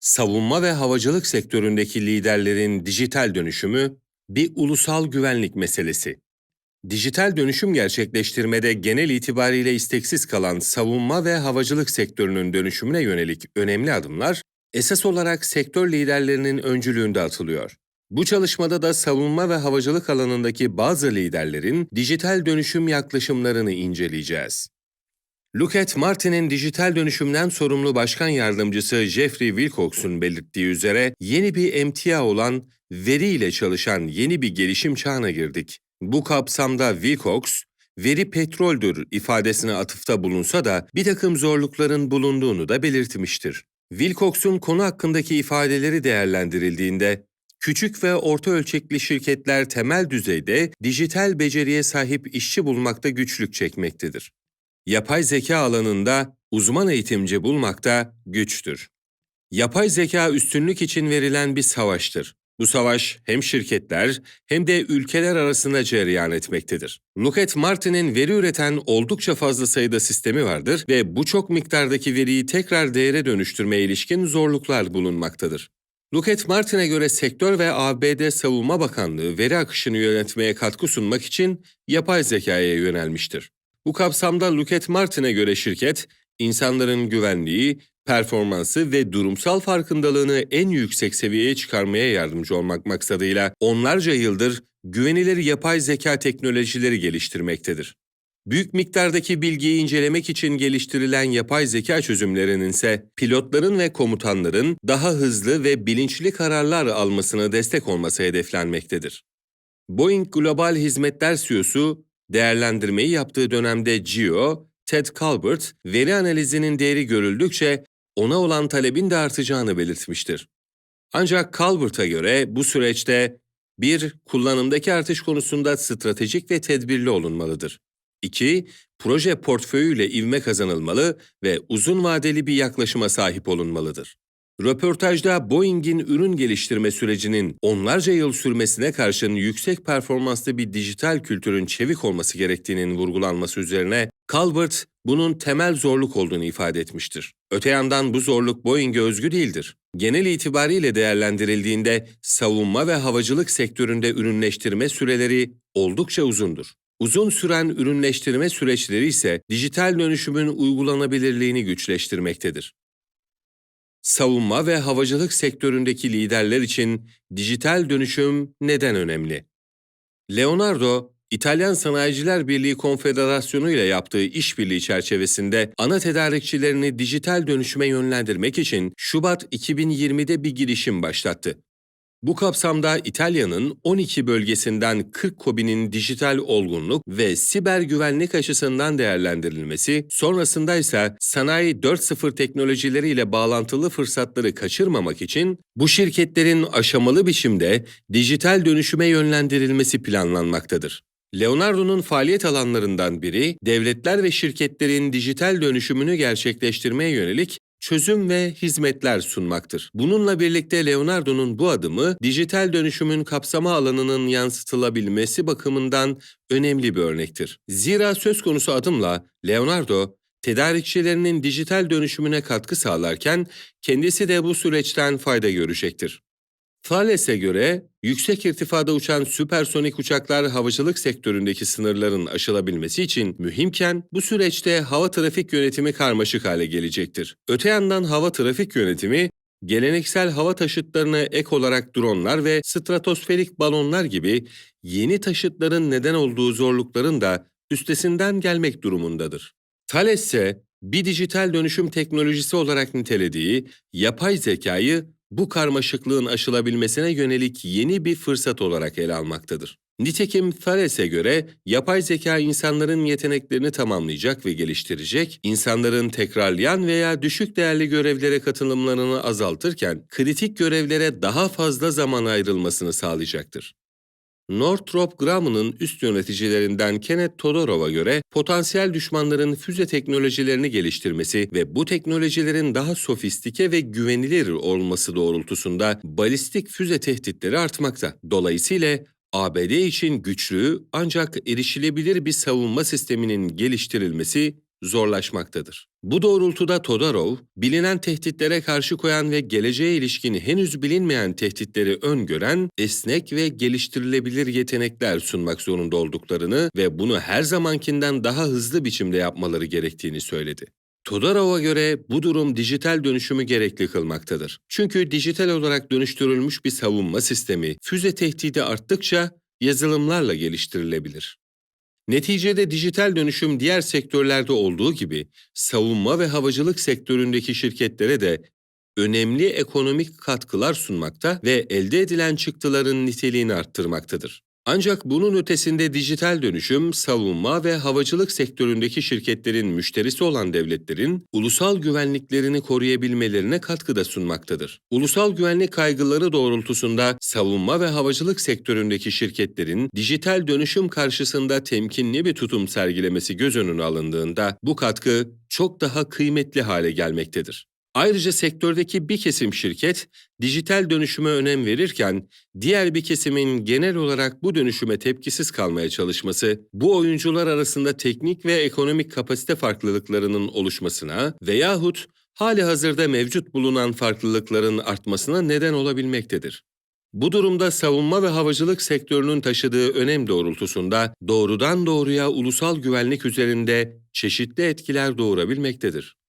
Savunma ve havacılık sektöründeki liderlerin dijital dönüşümü bir ulusal güvenlik meselesi. Dijital dönüşüm gerçekleştirmede genel itibariyle isteksiz kalan savunma ve havacılık sektörünün dönüşümüne yönelik önemli adımlar esas olarak sektör liderlerinin öncülüğünde atılıyor. Bu çalışmada da savunma ve havacılık alanındaki bazı liderlerin dijital dönüşüm yaklaşımlarını inceleyeceğiz. Lockheed Martin'in dijital dönüşümden sorumlu başkan yardımcısı Jeffrey Wilcox'un belirttiği üzere yeni bir emtia olan veri ile çalışan yeni bir gelişim çağına girdik. Bu kapsamda Wilcox, veri petroldür ifadesine atıfta bulunsa da bir takım zorlukların bulunduğunu da belirtmiştir. Wilcox'un konu hakkındaki ifadeleri değerlendirildiğinde, küçük ve orta ölçekli şirketler temel düzeyde dijital beceriye sahip işçi bulmakta güçlük çekmektedir yapay zeka alanında uzman eğitimci bulmakta güçtür. Yapay zeka üstünlük için verilen bir savaştır. Bu savaş hem şirketler hem de ülkeler arasında cereyan etmektedir. Lockheed Martin'in veri üreten oldukça fazla sayıda sistemi vardır ve bu çok miktardaki veriyi tekrar değere dönüştürmeye ilişkin zorluklar bulunmaktadır. Lockheed Martin'e göre sektör ve ABD Savunma Bakanlığı veri akışını yönetmeye katkı sunmak için yapay zekaya yönelmiştir. Bu kapsamda Lockheed Martin'e göre şirket, insanların güvenliği, performansı ve durumsal farkındalığını en yüksek seviyeye çıkarmaya yardımcı olmak maksadıyla onlarca yıldır güvenilir yapay zeka teknolojileri geliştirmektedir. Büyük miktardaki bilgiyi incelemek için geliştirilen yapay zeka çözümlerinin ise pilotların ve komutanların daha hızlı ve bilinçli kararlar almasına destek olması hedeflenmektedir. Boeing Global Hizmetler CEO'su değerlendirmeyi yaptığı dönemde Gio, Ted Colbert, veri analizinin değeri görüldükçe ona olan talebin de artacağını belirtmiştir. Ancak Colbert'a göre bu süreçte bir Kullanımdaki artış konusunda stratejik ve tedbirli olunmalıdır. 2. Proje portföyüyle ivme kazanılmalı ve uzun vadeli bir yaklaşıma sahip olunmalıdır. Röportajda Boeing'in ürün geliştirme sürecinin onlarca yıl sürmesine karşın yüksek performanslı bir dijital kültürün çevik olması gerektiğinin vurgulanması üzerine Calvert bunun temel zorluk olduğunu ifade etmiştir. Öte yandan bu zorluk Boeing'e özgü değildir. Genel itibariyle değerlendirildiğinde savunma ve havacılık sektöründe ürünleştirme süreleri oldukça uzundur. Uzun süren ürünleştirme süreçleri ise dijital dönüşümün uygulanabilirliğini güçleştirmektedir. Savunma ve havacılık sektöründeki liderler için dijital dönüşüm neden önemli? Leonardo, İtalyan Sanayiciler Birliği Konfederasyonu ile yaptığı işbirliği çerçevesinde ana tedarikçilerini dijital dönüşüme yönlendirmek için Şubat 2020'de bir girişim başlattı. Bu kapsamda İtalya'nın 12 bölgesinden 40 KOBİ'nin dijital olgunluk ve siber güvenlik açısından değerlendirilmesi, sonrasında ise sanayi 4.0 teknolojileriyle bağlantılı fırsatları kaçırmamak için bu şirketlerin aşamalı biçimde dijital dönüşüme yönlendirilmesi planlanmaktadır. Leonardo'nun faaliyet alanlarından biri, devletler ve şirketlerin dijital dönüşümünü gerçekleştirmeye yönelik çözüm ve hizmetler sunmaktır. Bununla birlikte Leonardo'nun bu adımı dijital dönüşümün kapsama alanının yansıtılabilmesi bakımından önemli bir örnektir. Zira söz konusu adımla Leonardo tedarikçilerinin dijital dönüşümüne katkı sağlarken kendisi de bu süreçten fayda görecektir. Thales'e göre yüksek irtifada uçan süpersonik uçaklar havacılık sektöründeki sınırların aşılabilmesi için mühimken bu süreçte hava trafik yönetimi karmaşık hale gelecektir. Öte yandan hava trafik yönetimi geleneksel hava taşıtlarına ek olarak dronlar ve stratosferik balonlar gibi yeni taşıtların neden olduğu zorlukların da üstesinden gelmek durumundadır. Thales ise bir dijital dönüşüm teknolojisi olarak nitelediği yapay zekayı bu karmaşıklığın aşılabilmesine yönelik yeni bir fırsat olarak ele almaktadır. Nitekim Thales'e göre yapay zeka insanların yeteneklerini tamamlayacak ve geliştirecek, insanların tekrarlayan veya düşük değerli görevlere katılımlarını azaltırken kritik görevlere daha fazla zaman ayrılmasını sağlayacaktır. Northrop Grumman'ın üst yöneticilerinden Kenneth Todorov'a göre potansiyel düşmanların füze teknolojilerini geliştirmesi ve bu teknolojilerin daha sofistike ve güvenilir olması doğrultusunda balistik füze tehditleri artmakta. Dolayısıyla ABD için güçlü ancak erişilebilir bir savunma sisteminin geliştirilmesi zorlaşmaktadır. Bu doğrultuda Todorov, bilinen tehditlere karşı koyan ve geleceğe ilişkin henüz bilinmeyen tehditleri öngören, esnek ve geliştirilebilir yetenekler sunmak zorunda olduklarını ve bunu her zamankinden daha hızlı biçimde yapmaları gerektiğini söyledi. Todorov'a göre bu durum dijital dönüşümü gerekli kılmaktadır. Çünkü dijital olarak dönüştürülmüş bir savunma sistemi füze tehdidi arttıkça yazılımlarla geliştirilebilir. Neticede dijital dönüşüm diğer sektörlerde olduğu gibi savunma ve havacılık sektöründeki şirketlere de önemli ekonomik katkılar sunmakta ve elde edilen çıktıların niteliğini arttırmaktadır. Ancak bunun ötesinde dijital dönüşüm, savunma ve havacılık sektöründeki şirketlerin müşterisi olan devletlerin ulusal güvenliklerini koruyabilmelerine katkıda sunmaktadır. Ulusal güvenlik kaygıları doğrultusunda savunma ve havacılık sektöründeki şirketlerin dijital dönüşüm karşısında temkinli bir tutum sergilemesi göz önüne alındığında bu katkı çok daha kıymetli hale gelmektedir. Ayrıca sektördeki bir kesim şirket dijital dönüşüme önem verirken diğer bir kesimin genel olarak bu dönüşüme tepkisiz kalmaya çalışması bu oyuncular arasında teknik ve ekonomik kapasite farklılıklarının oluşmasına veyahut hali hazırda mevcut bulunan farklılıkların artmasına neden olabilmektedir. Bu durumda savunma ve havacılık sektörünün taşıdığı önem doğrultusunda doğrudan doğruya ulusal güvenlik üzerinde çeşitli etkiler doğurabilmektedir.